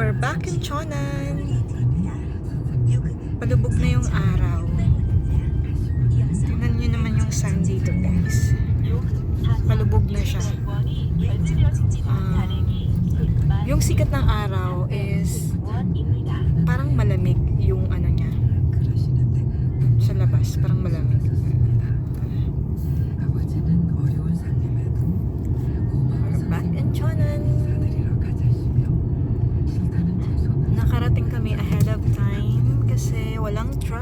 We're back in Chonan. Palubog na yung araw. Tingnan nyo naman yung sun dito guys. Palubog na siya. Ah, yung sikat ng araw is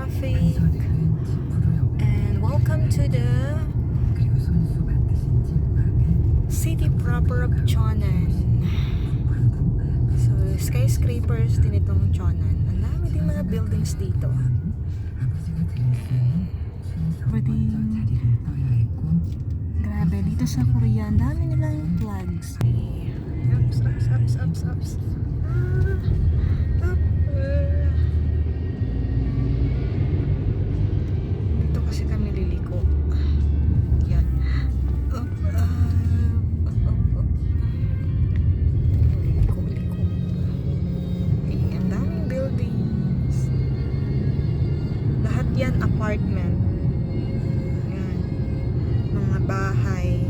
traffic. And welcome to the city proper of Chonan. So, skyscrapers din itong Chonan. Ang dami din mga buildings dito. Pwedeng... Grabe, dito sa Korea, ang dami nilang flags. Ups, ups, ups, ups, ups. Ah, Yan apartment. Yan. Mga bahay.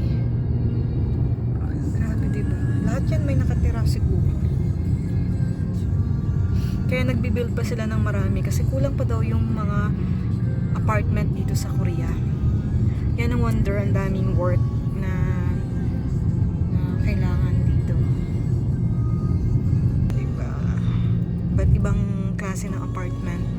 Grabe, diba? Lahat yan may nakatira siguro. Kaya nagbibuild pa sila ng marami kasi kulang pa daw yung mga apartment dito sa Korea. Yan ang wonder, ang daming work na, na kailangan dito. Diba? Ba't ibang klase ng apartment?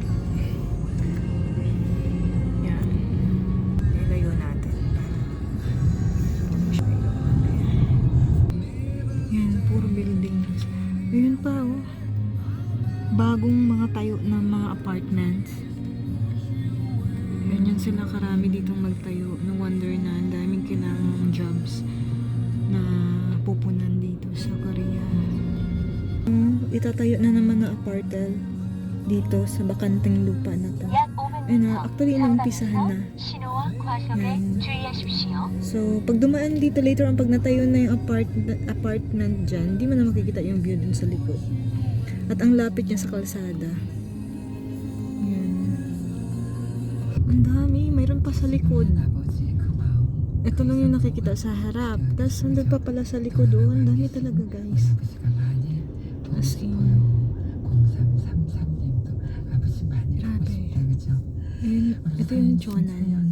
bagong mga tayo ng mga apartments. Ganyan sila karami ditong magtayo. No wonder na ang daming kailangang jobs na pupunan dito sa Korea. Hmm, itatayo na naman na apartel dito sa bakanting lupa na to. Ayun na, actually inumpisahan na. Yan. So, pag dumaan dito later on, pag natayo na yung apart apartment dyan, di mo na makikita yung view dun sa likod. At ang lapit niya sa kalsada. Yan. Ang dami, mayroon pa sa likod. Ito lang yung nakikita sa harap. Tapos, nandun pa pala sa likod. Oh, ang dami talaga, guys. As in, grabe. Ayun, ito yung Chonan.